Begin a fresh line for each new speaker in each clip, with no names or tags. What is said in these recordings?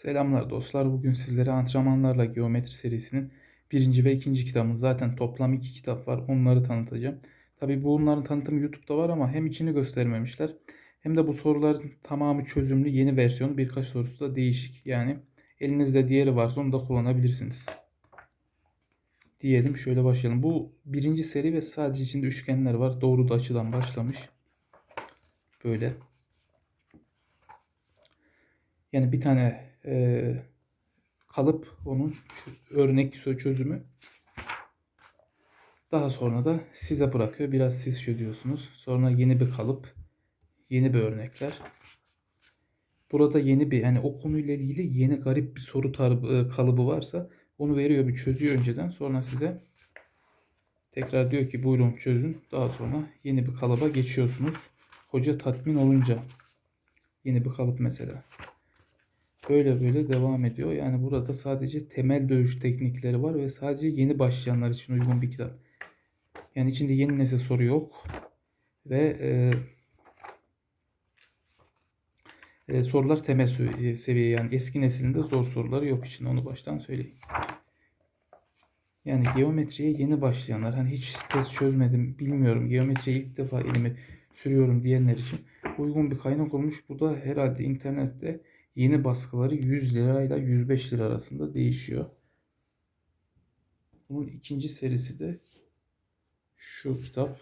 Selamlar dostlar. Bugün sizlere antrenmanlarla geometri serisinin birinci ve ikinci kitabımız. Zaten toplam iki kitap var. Onları tanıtacağım. Tabi bunların tanıtımı YouTube'da var ama hem içini göstermemişler hem de bu soruların tamamı çözümlü yeni versiyon. Birkaç sorusu da değişik. Yani elinizde diğeri varsa onu da kullanabilirsiniz. Diyelim şöyle başlayalım. Bu birinci seri ve sadece içinde üçgenler var. Doğru da açıdan başlamış. Böyle. Yani bir tane e, kalıp onun örnek çözümü. Daha sonra da size bırakıyor. Biraz siz çözüyorsunuz. Sonra yeni bir kalıp, yeni bir örnekler. Burada yeni bir yani o konuyla ilgili yeni garip bir soru tar- e, kalıbı varsa onu veriyor bir çözüyor önceden. Sonra size tekrar diyor ki buyurun çözün. Daha sonra yeni bir kalıba geçiyorsunuz. Hoca tatmin olunca yeni bir kalıp mesela. Böyle böyle devam ediyor. Yani burada sadece temel dövüş teknikleri var ve sadece yeni başlayanlar için uygun bir kitap. Yani içinde yeni nesil soru yok. Ve e, e, sorular temel sö- seviye yani eski neslinde zor soruları yok için onu baştan söyleyeyim. Yani geometriye yeni başlayanlar hani hiç test çözmedim bilmiyorum geometriye ilk defa elimi sürüyorum diyenler için uygun bir kaynak olmuş. Bu da herhalde internette Yeni baskıları 100 lira ile 105 lira arasında değişiyor. Bunun ikinci serisi de şu kitap.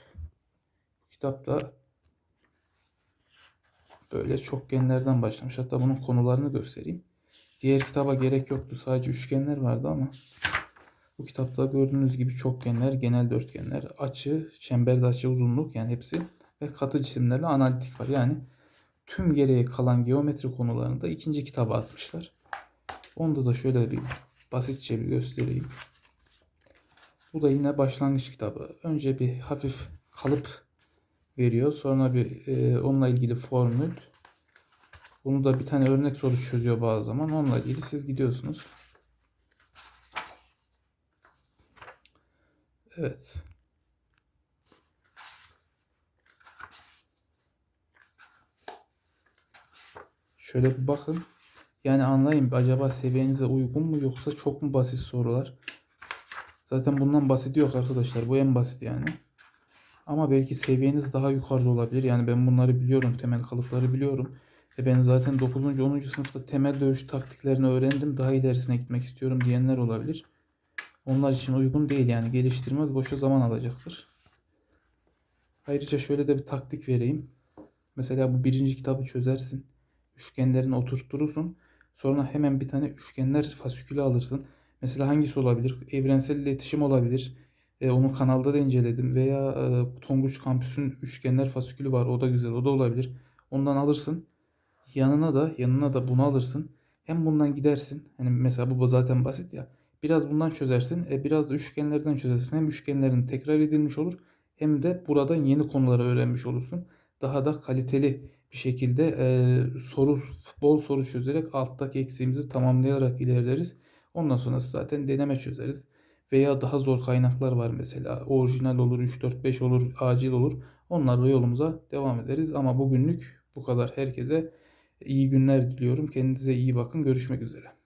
Bu kitapta böyle çokgenlerden başlamış. Hatta bunun konularını göstereyim. Diğer kitaba gerek yoktu. Sadece üçgenler vardı ama bu kitapta gördüğünüz gibi çokgenler, genel dörtgenler, açı, çemberde açı, uzunluk yani hepsi ve katı cisimlerle analitik var. Yani tüm geriye kalan geometri konularını da ikinci kitaba atmışlar. Onda da şöyle bir basitçe bir göstereyim. Bu da yine başlangıç kitabı. Önce bir hafif kalıp veriyor. Sonra bir e, onunla ilgili formül. Bunu da bir tane örnek soru çözüyor bazı zaman. Onunla ilgili siz gidiyorsunuz. Evet. Şöyle bir bakın. Yani anlayın acaba seviyenize uygun mu yoksa çok mu basit sorular? Zaten bundan basit yok arkadaşlar. Bu en basit yani. Ama belki seviyeniz daha yukarıda olabilir. Yani ben bunları biliyorum. Temel kalıpları biliyorum. Ve ben zaten 9. 10. sınıfta temel dövüş taktiklerini öğrendim. Daha ilerisine gitmek istiyorum diyenler olabilir. Onlar için uygun değil yani. Geliştirmez boşa zaman alacaktır. Ayrıca şöyle de bir taktik vereyim. Mesela bu birinci kitabı çözersin üçgenlerini oturturursun. Sonra hemen bir tane üçgenler fasikülü alırsın. Mesela hangisi olabilir? Evrensel iletişim olabilir. E, onu kanalda da inceledim. Veya e, Tonguç Kampüs'ün üçgenler fasikülü var. O da güzel. O da olabilir. Ondan alırsın. Yanına da yanına da bunu alırsın. Hem bundan gidersin. Hani mesela bu zaten basit ya. Biraz bundan çözersin. E, biraz da üçgenlerden çözersin. Hem üçgenlerin tekrar edilmiş olur. Hem de buradan yeni konuları öğrenmiş olursun. Daha da kaliteli bir şekilde e, soru bol soru çözerek alttaki eksiğimizi tamamlayarak ilerleriz. Ondan sonrası zaten deneme çözeriz. Veya daha zor kaynaklar var mesela. Orijinal olur, 3, 4, 5 olur, acil olur. Onlarla yolumuza devam ederiz. Ama bugünlük bu kadar. Herkese iyi günler diliyorum. Kendinize iyi bakın. Görüşmek üzere.